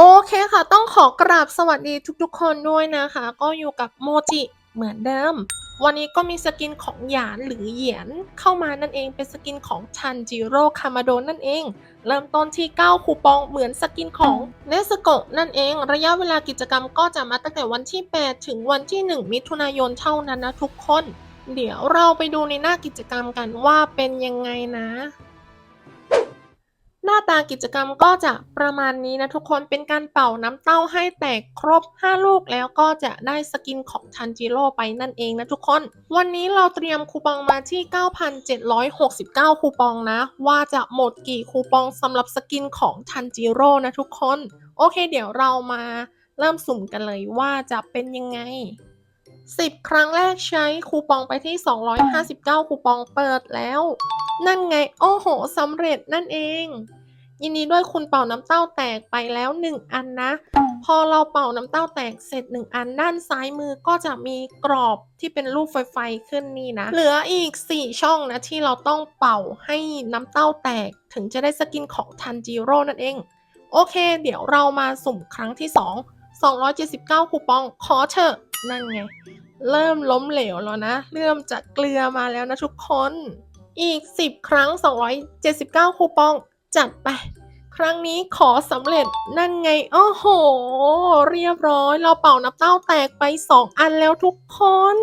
โอเคค่ะ ต้องขอกราบสวัสดีทุกๆคนด้วยนะคะ ก็อยู่กับโมจิเหมือนเดิม วันนี้ก็มีสกินของหยานหรือเหยียนเข้ามานั่นเองเป็นสกินของชันจิโร่คามาโดนั่นเอง เริ่มต้นที่ 9 คูปองเหมือนสกินของเนสโกะนั่นเอง ระยะเวลากิจกรรมก็จะมาตั้งแต่วันที่ 8 ถึงวันที่ 1 มิถุนายนเท่านั้นนะทุกคน เดี๋ยวเราไปดูในหน้ากิจกรรมกันว่าเป็นยังไงนะ หน้าตากิจกรรมก็จะประมาณนี้นะทุกคนเป็นการเป่าน้ำเต้าให้แตกครบ 5 ลูกแล้วก็จะได้สกินของทันจิโร่ไปนั่นเองนะทุกคน วันนี้เราเตรียมคูปองมาที่ 9,769 คูปองนะ ว่าจะหมดกี่คูปองสำหรับสกินของทันจิโร่นะทุกคน โอเค เดี๋ยวเรามาเริ่มสุ่มกันเลยว่าจะเป็นยังไง 10 ครั้งแรกใช้คูปองไปที่ 259 คูปองเปิดแล้ว นั่นไง โอ้โหสำเร็จนั่นเอง ยินดีด้วยคุณเป่าน้ำเต้าแตกไปแล้ว 1 อันนะ พอเราเป่าน้ำเต้าแตกเสร็จ 1 อันด้านซ้ายมือก็จะมีกรอบที่เป็นรูปไฟไฟขึ้นนี่นะ เหลืออีก 4 ช่องนะที่เราต้องเป่าให้น้ำเต้าแตก ถึงจะได้สกินของทันจิโร่นั่นเอง โอเค เดี๋ยวเรามาสุ่มครั้งที่ 2 279 คูปองขอเถอะนั่นไง เริ่มล้มเหลวแล้วนะ เริ่มจะเกลือมาแล้วนะทุกคน อีก 10 ครั้ง 279 คูปอง จัดไป ครั้งนี้ขอสำเร็จนั่นไง โอ้โห เรียบร้อย เราเป่าน้ำเต้าแตกไป 2 อันแล้วทุกคน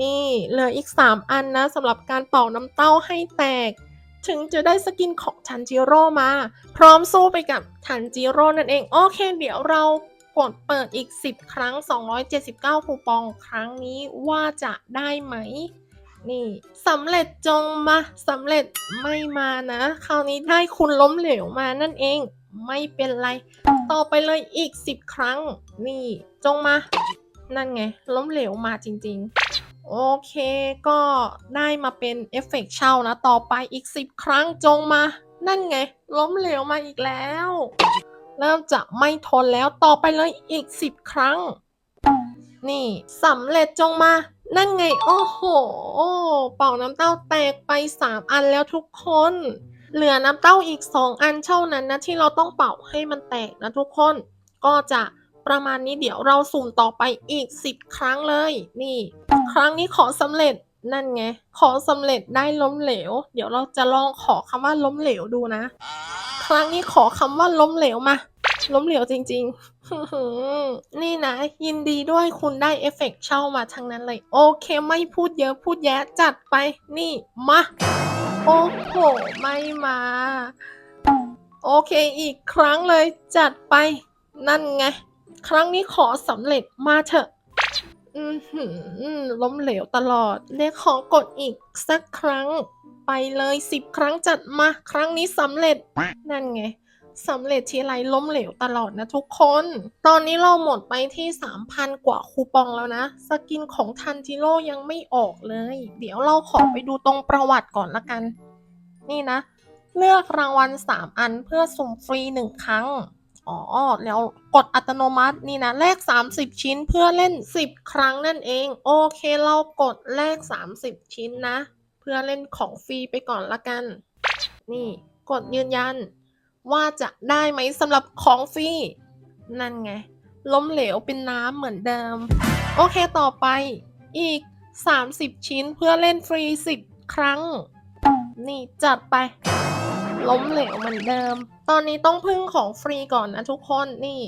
นี่เหลืออีก 3 อันนะสำหรับการเป่าน้ำเต้าให้แตก ถึงจะได้สกินของทันจิโร่มา พร้อมสู้ไปกับทันจิโร่นั่นเอง โอเค เดี๋ยวเรากดเปิดอีก 10 ครั้ง 279คูปองครั้งนี้ว่าจะได้ไหม นี่สำเร็จจงมาสำเร็จไม่มานะ คราวนี้ได้คุณล้มเหลวมานั่นเอง ไม่เป็นไร ต่อไปเลยอีก 10 ครั้ง นี่จงมา นั่นไง ล้มเหลวมาจริง ๆ โอเคก็ได้มาเป็นเอฟเฟกต์เช่านะ ต่อไปอีก 10 ครั้งจงมา นั่นไง ล้มเหลวมาอีกแล้ว เริ่มจะไม่ทนแล้วต่อไปเลยอีก 10 ครั้ง นี่สำเร็จจงมา นั่นไง โอ้โห เป่าน้ำเต้าแตกไป 3 อันแล้วทุกคน เหลือน้ำเต้าอีก 2 อันเท่านั้นนะที่เราต้องเป่าให้มันแตกนะทุกคน ก็จะประมาณนี้เดี๋ยวเราสุ่มต่อไปอีก 10 ครั้งเลย นี่ ครั้งนี้ขอสำเร็จนั่นไง ขอสำเร็จได้ล้มเหลว เดี๋ยวเราจะลองขอคำว่าล้มเหลวดูนะ ครั้งนี้ขอคำว่าล้มเหลวมา ล้มเหลวจริง ๆ นี่นะ ยินดีด้วยคุณได้เอฟเฟกต์เช่ามาทั้งนั้นเลย โอเคไม่พูดเยอะพูดแยะจัดไปนี่มา โอ้โห ไม่มา โอเคอีกครั้งเลยจัดไปนั่นไง ครั้งนี้ขอสำเร็จมาเถอะอือหือล้มเหลวตลอดเดี๋ยวขอกดอีกสักครั้ง ไปเลยสิบครั้งจัดมา ครั้งนี้สำเร็จ นั่นไง สำเร็จทีไรล้มเหลวตลอดนะทุกคน ตอนนี้เราหมดไปที่ 3,000 กว่าคูปองแล้วนะ สกินของทันจิโร่ยังไม่ออกเลย เดี๋ยวเราขอไปดูตรงประวัติก่อนละกัน นี่นะ เลือกรางวัล 3 อันเพื่อสุ่มฟรี 1 ครั้ง อ๋อ แล้วกดอัตโนมัตินี่นะ แลก 30 ชิ้นเพื่อเล่น 10 ครั้งนั่นเอง โอเคเรากดแลก 30 ชิ้นนะ เพื่อเล่นของฟรีไปก่อนละกัน นี่ กดยืนยัน ว่าจะได้ไหมสำหรับของฟรีนั่นไง ล้มเหลวเป็นน้ำเหมือนเดิม โอเคต่อไปอีก 30 ชิ้นเพื่อเล่นฟรี 10 ครั้ง นี่จัดไป ล้มเหลวเหมือนเดิม ตอนนี้ต้องพึ่งของฟรีก่อนนะทุกคนนี่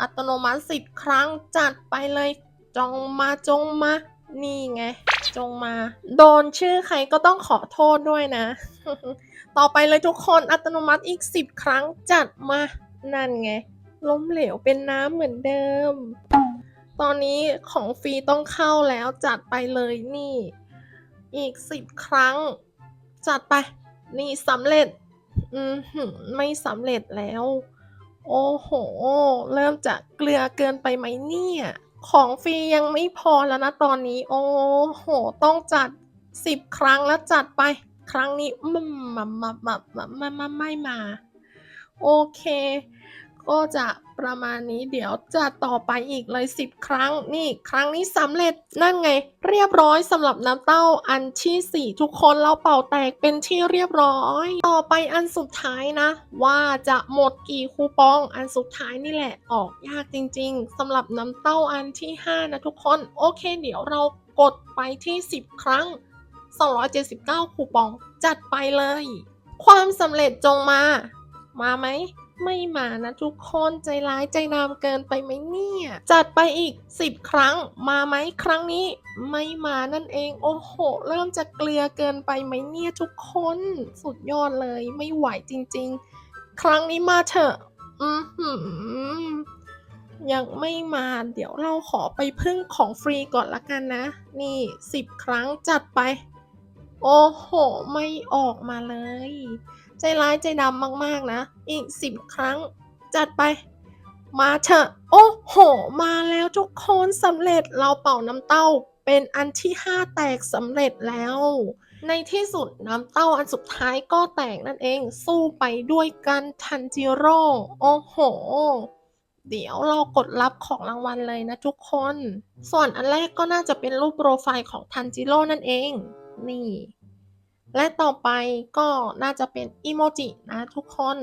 อัตโนมัติ 10 ครั้งจัดไปเลย จงมาจงมา นี่ไง จงมา โดนชื่อใครก็ต้องขอโทษด้วยนะ ต่อไปเลยทุกคนอัตโนมัติอีก 10 ครั้งจัดมา นั่นไง ล้มเหลวเป็นน้ำเหมือนเดิม ตอนนี้ของฟรีต้องเข้าแล้วจัดไปเลยนี่ อีก 10 ครั้ง จัดไป นี่สำเร็จ อืมไม่สำเร็จแล้ว โอ้โห เริ่มจะเกลือเกินไปไหมเนี่ย ของฟรียังไม่พอแล้วนะตอนนี้ โอ้โห ต้องจัด10ครั้งแล้วจัดไป ครั้งนี้มัมมัมมัมมัมมัมไม่มา โอเค ก็จะประมาณนี้เดี๋ยวจะต่อไปอีกเลย 10 ครั้งนี่ครั้งนี้สำเร็จนั่นไง เรียบร้อยสำหรับน้ำเต้าอันที่ 4 ทุกคนเราเป่าแตกเป็นที่เรียบร้อย ต่อไปอันสุดท้ายนะ ว่าจะหมดกี่คูปองอันสุดท้ายนี่แหละออกยากจริง ๆสำหรับน้ำเต้าอันที่ 5 นะทุกคนโอเค เดี๋ยวเรากดไปที่ 10 ครั้ง 279 คูปอง จัดไปเลย ความสำเร็จจงมา มาไหม ไม่มานะทุกคนใจร้ายใจนามเกินไปไหมเนี่ย จัดไปอีก 10 ครั้งมาไหมครั้งนี้ ไม่มานั่นเอง โอ้โห เริ่มจะเกลือเกินไปไหมเนี่ยทุกคนสุดยอดเลยไม่ไหวจริง ๆ ครั้งนี้มาเถอะ อือหือยังไม่มาเดี๋ยวเราขอไปพึ่งของฟรีก่อนละกันนะ นี่ 10 ครั้งจัดไป โอ้โห ไม่ออกมาเลย ใจร้ายใจดำมากๆนะ อีก10ครั้ง จัดไป มาเถอะ โอ้โห มาแล้วทุกคนสำเร็จเราเป่าน้ำเต้า เป็นอันที่5แตกสำเร็จแล้ว ในที่สุดน้ำเต้าอันสุดท้ายก็แตกนั่นเอง สู้ไปด้วยกันทันจิโร่โอ้โหเดี๋ยวเรากดรับของรางวัลเลยนะทุกคน ส่วนอันแรกก็น่าจะเป็นรูปโปรไฟล์ของทันจิโร่นั่นเอง นี่ และต่อไปก็น่าจะเป็นอีโมจินะทุกคน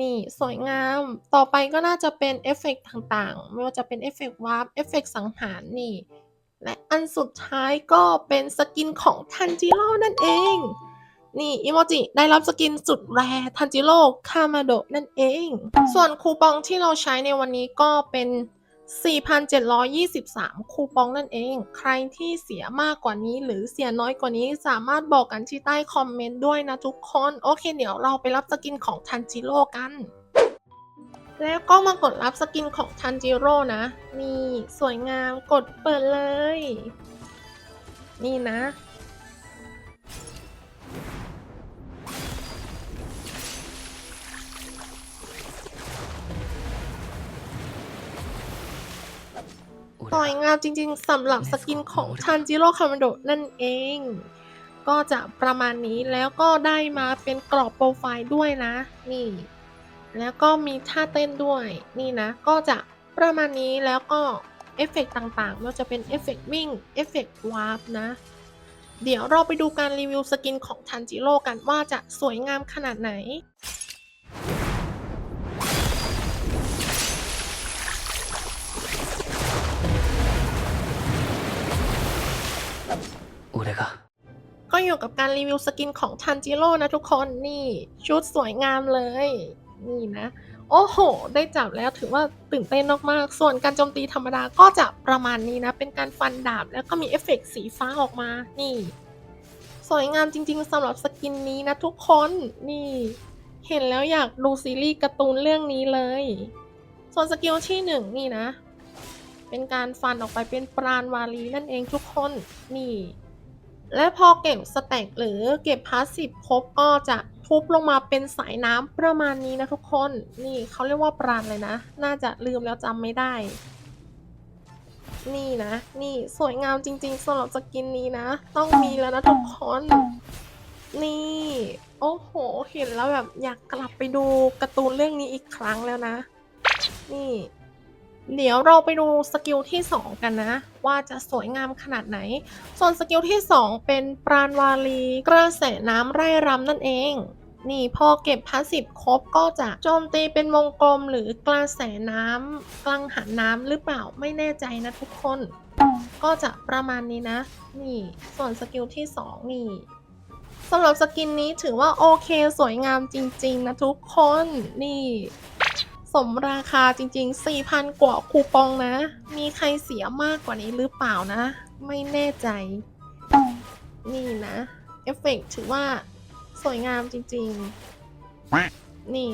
นี่สวยงาม ต่อไปก็น่าจะเป็นเอฟเฟกต์ต่างๆ ไม่ว่าจะเป็นเอฟเฟกต์วาร์ปเอฟเฟกต์สังหารนี่ และอันสุดท้ายก็เป็นสกินของทันจิโร่นั่นเอง นี่อีโมจิได้รับสกินสุดแรทันจิโร่คามาโดะนั่นเอง ส่วนคูปองที่เราใช้ในวันนี้ก็เป็น 4,723 คูปองนั่นเอง ใครที่เสียมากกว่านี้หรือเสียน้อยกว่านี้สามารถบอกกันที่ใต้คอมเมนต์ด้วยนะทุกคน โอเค เดี๋ยวเราไปรับสกินของทันจิโร่กัน แล้วก็มากดรับสกินของทันจิโร่นะ นี่ สวยงามกดเปิดเลย นี่นะ สวยงามจริงๆสำหรับสกินของทันจิโร่คามันโดนั่นเอง ก็จะประมาณนี้แล้วก็ได้มาเป็นกรอบโปรไฟล์ด้วยนะ นี่ แล้วก็มีท่าเต้นด้วย นี่นะ ก็จะประมาณนี้แล้วก็เอฟเฟกต์ต่างๆไม่ว่าจะเป็นเอฟเฟกต์วิ่งเอฟเฟกต์วาร์ปนะ เดี๋ยวเราไปดูการรีวิวสกินของทันจิโร่กันว่าจะสวยงามขนาดไหน 俺がก็อยู่กับการรีวิวสกินของทันจิโร่นะทุกคนนี่ ชุดสวยงามเลย นี่นะ โอ้โห ได้จับแล้วถือว่าตื่นเต้นมากๆ ส่วนการโจมตีธรรมดาก็จะประมาณนี้นะ เป็นการฟันดาบแล้วก็มีเอฟเฟกต์สีฟ้าออกมานี่ สวยงามจริงๆสำหรับสกินนี้นะทุกคนนี่ เห็นแล้วอยากดูซีรีส์การ์ตูนเรื่องนี้เลย ส่วนสกิลที่หนึ่งนี่นะ เป็นการฟันออกไปเป็นปราณวาลีนั่นเองทุกคนนี่ และพอเก็บสแต็กหรือเก็บพาสซีฟครบก็จะทุบลงมาเป็นสายน้ำประมาณนี้นะทุกคน นี่เขาเรียกว่าปราณเลยนะ น่าจะลืมแล้วจำไม่ได้ นี่นะ นี่สวยงามจริง ๆสำหรับสกินนี้นะ ต้องมีแล้วนะทุกคน นี่ โอ้โห เห็นแล้วแบบอยากกลับไปดูการ์ตูนเรื่องนี้อีกครั้งแล้วนะ นี่ เดี๋ยวเราไปดูสกิลที่ 2 กันนะ ว่าจะสวยงามขนาดไหน ส่วนสกิลที่ 2 เป็นปราณวาลีกระแสน้ำไร่รำนั่นเอง นี่พอเก็บพาสซีฟครบก็จะโจมตีเป็นวงกลมหรือกระแสน้ำกลังหันน้ำหรือเปล่าไม่แน่ใจนะทุกคน ก็จะประมาณนี้นะ นี่ส่วนสกิลที่ 2 นี่สำหรับสกินนี้ถือว่าโอเคสวยงามจริง ๆ นะทุกคนนี่ สมราคาจริงๆ 4,000 กว่าคูปองนะ มีใครเสียมากกว่านี้หรือเปล่านะ ไม่แน่ใจ นี่นะ เอฟเฟกต์ถือว่าสวยงามจริงๆ นี่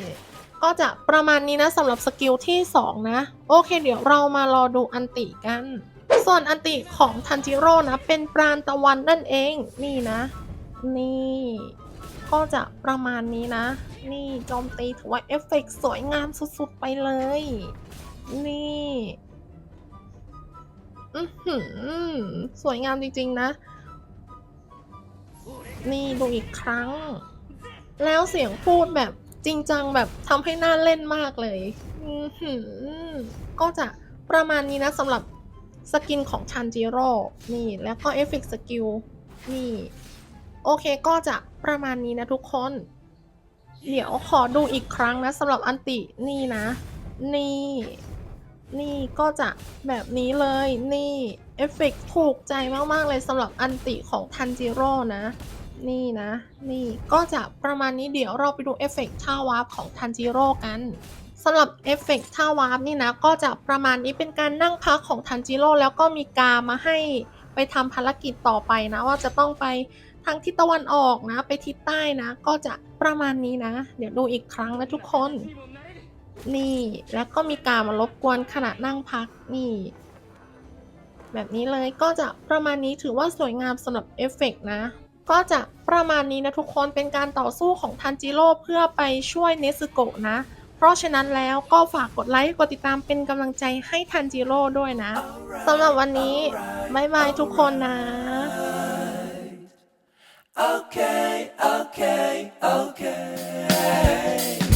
ก็จะประมาณนี้นะสำหรับสกิลที่ 2 นะ โอเค เดี๋ยวเรามารอดูอันติกัน ส่วนอันติของทันจิโร่นะ เป็นปราณตะวันนั่นเอง นี่นะ นี่ ก็จะประมาณนี้นะ นี่โจมตีถือว่าเอฟเฟกต์สวยงามสุดๆไปเลย นี่อือสวยงามจริงๆนะ นี่ดูอีกครั้ง แล้วเสียงพูดแบบจริงจังแบบทำให้น่าเล่นมากเลยอื้อหือก็จะประมาณนี้นะสำหรับสกินของชันจิโร่ นี่ แล้วก็เอฟเฟกต์สกิล นี่ โอเคก็จะประมาณนี้นะทุกคน เดี๋ยวขอดูอีกครั้งนะสำหรับอันตินี่นะ นี่ นี่ก็จะแบบนี้เลยนี่เอฟเฟกต์ถูกใจมากๆเลยสำหรับอันติของทันจิโร่นะ นี่นะ นี่ก็จะประมาณนี้เดี๋ยวเราไปดูเอฟเฟกต์ท่าวาร์ปของทันจิโร่กันสำหรับเอฟเฟกต์ท่าวาร์ปนี่นะ ก็จะประมาณนี้เป็นการนั่งพักของทันจิโร่แล้วก็มีกามาให้ไปทำภารกิจต่อไปนะ ว่าจะต้องไป ทางทิศตะวันออกนะ ไปทิศใต้นะ ก็จะประมาณนี้นะ เดี๋ยวดูอีกครั้งนะทุกคน นี่แล้วก็มีการมารบกวนขณะนั่งพักนี่ แบบนี้เลยก็จะประมาณนี้ถือว่าสวยงามสำหรับเอฟเฟกต์นะก็จะประมาณนี้นะทุกคนเป็นการต่อสู้ของทันจิโร่เพื่อไปช่วยเนซึโกะนะ เพราะฉะนั้นแล้วก็ฝากกดไลค์กดติดตามเป็นกำลังใจให้ทันจิโร่ด้วยนะสำหรับวันนี้ บ๊ายบายทุกคนนะ okay, okay, okay.